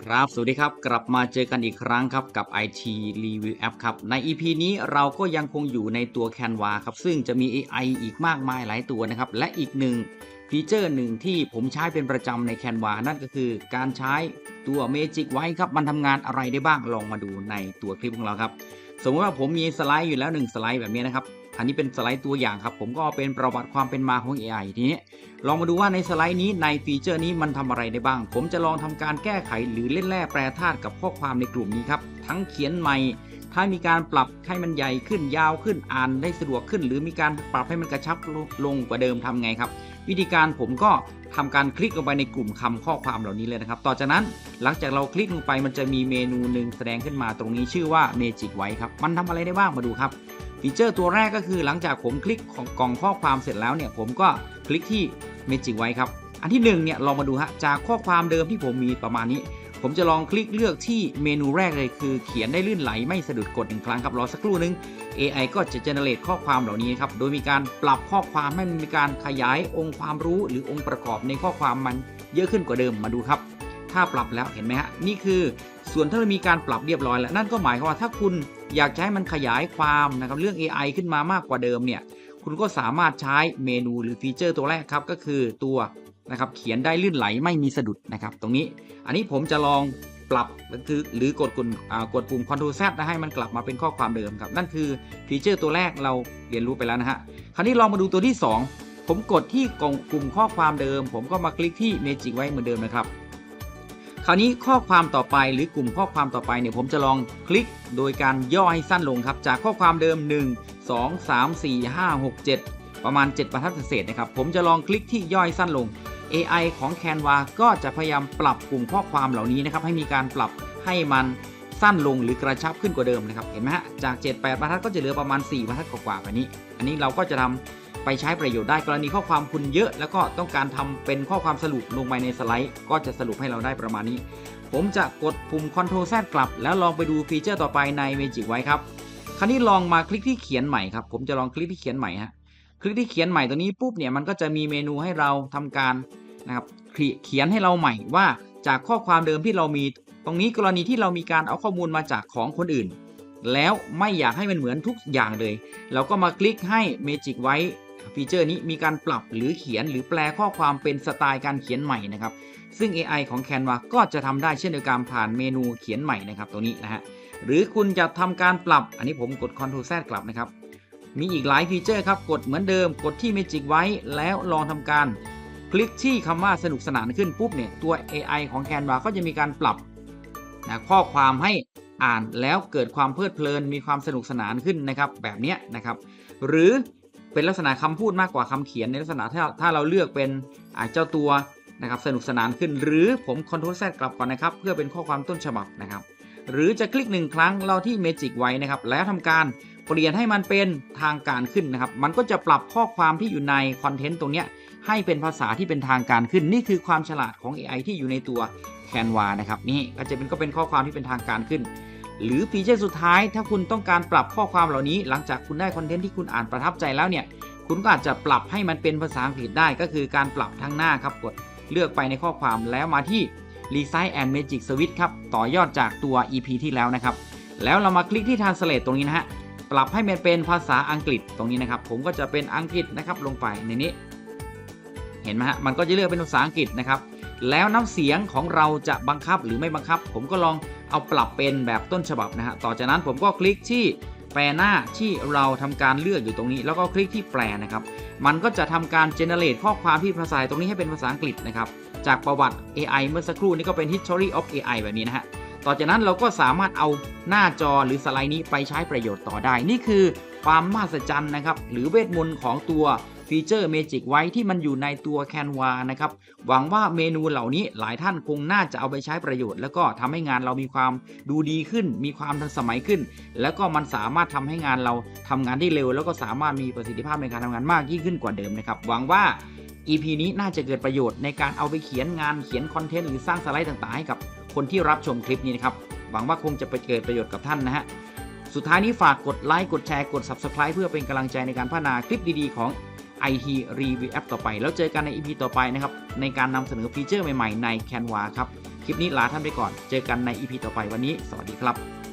ครับ สวัสดีครับ กลับมาเจอกันอีกครั้งครับกับ IT Review App ครับ ใน EP นี้เราก็ยังคงอยู่ในตัว Canva ครับ ซึ่งจะมี AI อีกมากมายหลายตัวนะครับ และอีกหนึ่งฟีเจอร์หนึ่งที่ผมใช้เป็นประจำใน Canva นั่นก็คือการใช้ตัว Magic ไว้ครับ มันทำงานอะไรได้บ้างลองมาดูในตัวคลิปของเราครับ สมมติว่าผมมีสไลด์อยู่แล้ว 1 สไลด์แบบนี้นะครับ อันนี้เป็นสไลด์ตัวอย่างครับ ผมก็เป็นประวัติความเป็นมาของ AI ทีนี้ลองมาดูว่าในสไลด์นี้ในฟีเจอร์นี้มันทำอะไรได้บ้าง ผมจะลองทำการแก้ไขหรือเล่นแร่แปรธาตุกับข้อความในกลุ่มนี้ครับ ทั้งเขียนใหม่ ถ้ามีการปรับให้มันใหญ่ขึ้นยาวขึ้นอ่านได้สะดวกขึ้น หรือมีการปรับให้มันกระชับลงกว่าเดิมทำไงครับ วิธีการผมก็ทำการคลิกลงไปในกลุ่มคำข้อความเหล่านี้เลยนะครับ ต่อจากนั้นหลังจากเราคลิกลงไปมันจะมีเมนูหนึ่งแสดงขึ้นมาตรงนี้ชื่อว่า Magic ไว้ครับ มันทำอะไรได้บ้างมาดูครับ ฟีเจอร์ตัวแรกก็คือหลังจากผมคลิกของกล่องข้อความเสร็จแล้วเนี่ยผมก็คลิกที่ Magic ไว้ครับ อันที่1เนี่ยลองมาดูฮะจากข้อความเดิมที่ผมมีประมาณนี้ ผมจะลองคลิกเลือกที่เมนูแรกเลยคือ เขียนได้ลื่นไหลไม่สะดุดกดหนึ่งครั้งครับรอสักครู่นึง AI ก็จะเจเนเรตข้อความเหล่านี้ครับโดยมีการปรับข้อความให้มันมีการขยายองค์ความรู้หรือองค์ประกอบในข้อความมันเยอะขึ้นกว่าเดิมมาดูครับ ถ้าปรับแล้วเห็นไหมฮะนี่คือ ส่วนถ้าเรามีการปรับเรียบร้อยแล้วนั่นก็หมายความว่าถ้าคุณอยากให้มันขยายความนะครับเรื่อง AI ขึ้นมามากกว่าเดิมเนี่ยคุณก็สามารถใช้เมนูหรือฟีเจอร์ตัวแรกครับก็คือตัวนะครับเขียนได้ลื่นไหลไม่มีสะดุดนะครับตรงนี้ อันนี้ผมจะลองปรับก็คือหรือกดกดอ่ากดปุ่ม Ctrl Z นะให้มันกลับมาเป็นข้อความเดิมครับ นั่นคือฟีเจอร์ตัวแรกเราเรียนรู้ไปแล้วนะฮะคราวนี้ลองมาดูตัวที่ 2 ผมกดที่กล่องกลุ่มข้อความเดิม ผมก็มาคลิกที่ Magic ไว้เหมือนเดิมนะครับ ราวนี้ข้อความต่อไปหรือกลุ่มข้อความต่อไปเนี่ยผมจะลองคลิกโดยการย่อให้สั้นลงครับ จากข้อความเดิม 1 2 3 4 5 6 7 ประมาณ 7บรรทัดเศษนะครับ ผมจะลองคลิกที่ย่อยสั้นลง AI ของ Canva ก็จะพยายามปรับกลุ่มข้อความเหล่านี้นะครับ ให้มีการปรับให้มันสั้นลงหรือกระชับขึ้นกว่าเดิมนะครับ เห็นไหมฮะ จาก 7 8บรรทัดก็จะเหลือประมาณ 4บรรทัดกว่าๆแบบนี้ อันนี้เราก็จะทำ ไปใช้ประโยชน์ได้กรณีข้อความคุณเยอะ แล้วก็ต้องการทำเป็นข้อความสรุปลงไปในสไลด์ ก็จะสรุปให้เราได้ประมาณนี้ ผมจะกดปุ่ม Ctrl Z กลับ แล้วลองไปดูฟีเจอร์ต่อไปใน Magic ไว้ครับคราวนี้ลองมาคลิกที่เขียนใหม่ครับผมจะลองคลิกที่เขียนใหม่ฮะคลิกที่เขียนใหม่ตัวนี้ปุ๊บเนี่ยมันก็จะมีเมนูให้เราทำการนะครับเขียนให้เราใหม่ว่าจากข้อความเดิมที่เรามี ตรงนี้กรณีที่เรามีการเอาข้อมูลมาจากของคนอื่น แล้วไม่อยากให้มันเหมือนทุกอย่างเลย เราก็มาคลิกให้ Magic ไว้ ฟีเจอร์นี้มีการปรับหรือเขียนหรือแปลข้อความเป็นสไตล์การเขียนใหม่นะครับ ซึ่ง AI ของ Canva ก็จะทำได้เช่นเดียวกันผ่านเมนูเขียนใหม่นะครับตัวนี้นะฮะหรือคุณจะทำการปรับ อันนี้ผมกด Ctrl Z กลับนะครับ มีอีกหลายฟีเจอร์ครับกดเหมือนเดิม กดที่ Magic ไว้แล้วลองทำการ คลิกที่คำว่าสนุกสนานขึ้นปุ๊บเนี่ยตัว AI ของ Canva ก็จะมีการปรับนะข้อความให้อ่านแล้วเกิดความเพลิดเพลินมีความสนุกสนานขึ้นนะครับแบบนี้นะครับ หรือ เป็นลักษณะคำพูดมากกว่าคำเขียนในลักษณะถ้าถ้าเราเลือกเป็นอ่าเจ้าตัวนะครับสนุกสนานขึ้น หรือผม Ctrl Z กลับก่อนนะครับ เพื่อเป็นข้อความต้นฉบับนะครับ หรือจะคลิกหนึ่งครั้งเราที่ Magic ไว้นะครับ แล้วทำการเปลี่ยนให้มันเป็นทางการขึ้นนะครับ มันก็จะปรับข้อความที่อยู่ในคอนเทนต์ตรงนี้ให้เป็นภาษาที่เป็นทางการขึ้น นี่คือความฉลาดของ AI ที่อยู่ในตัว Canva นะครับนี่ก็จะเป็นก็เป็นข้อความที่เป็นทางการขึ้น หรือฟีเจอร์สุดท้ายถ้าคุณต้องการปรับข้อความเหล่านี้ หลังจากคุณได้คอนเทนต์ที่คุณอ่านประทับใจแล้วเนี่ย คุณก็อาจจะปรับให้มันเป็นภาษาอังกฤษได้ก็คือการปรับทั้งหน้าครับกดเลือกไปในข้อความแล้วมาที่ Resize and Magic Switch ครับ ต่อยอดจากตัว EP ที่แล้วนะครับ แล้วเรามาคลิกที่ Translate ตรงนี้นะฮะ ปรับให้มันเป็นภาษาอังกฤษตรงนี้นะครับ ผมก็จะเป็นอังกฤษนะครับลงไปในนี้ เห็นไหมฮะ มันก็จะเลือกเป็นภาษาอังกฤษนะครับ แล้วน้ำเสียงของเราจะบังคับหรือไม่บังคับ ผมก็ลองเอาปรับเป็นแบบต้นฉบับนะฮะต่อจากนั้นผมก็คลิกที่แปลหน้าที่เราทำการเลือกอยู่ตรงนี้ แล้วก็คลิกที่แปลนะครับ มันก็จะทำการ generate ข้อความที่ภาษาตรงนี้ให้เป็นภาษาอังกฤษนะครับ จากประวัติ AI เมื่อสักครู่นี้ก็เป็น history of AI แบบนี้นะฮะต่อจากนั้นเราก็สามารถเอาหน้าจอหรือสไลด์นี้ไปใช้ประโยชน์ต่อได้ นี่คือความมหัศจรรย์นะครับ หรือเวทมนต์ของตัว ฟีเจอร์ Magic ไว้ที่มันอยู่ในตัว Canva นะครับ หวังว่าเมนูเหล่านี้หลายท่านคงน่าจะเอาไปใช้ประโยชน์ แล้วก็ทำให้งานเรามีความดูดีขึ้น มีความทันสมัยขึ้น แล้วก็มันสามารถทำให้งานเราทำงานได้เร็ว แล้วก็สามารถมีประสิทธิภาพในการทำงานมากยิ่งขึ้นกว่าเดิมนะครับหวังว่า EP นี้น่าจะเกิดประโยชน์ในการเอาไปเขียนงานเขียนคอนเทนต์หรือสร้างสไลด์ต่างๆให้กับคนที่รับชมคลิปนี้นะครับ หวังว่าคงจะไปเกิดประโยชน์กับท่านนะฮะ สุดท้ายนี้ฝากกดไลค์ กดแชร์ กด Subscribe เพื่อเป็นกำลังใจในการพัฒนาคลิปดีๆของ IT Review App ต่อไป แล้วเจอกันใน EP ต่อไปนะครับ ในการนำเสนอฟีเจอร์ใหม่ ๆ ใน Canva ครับ คลิปนี้ลาท่านไปก่อน เจอกันใน EP ต่อไปวันนี้ สวัสดีครับ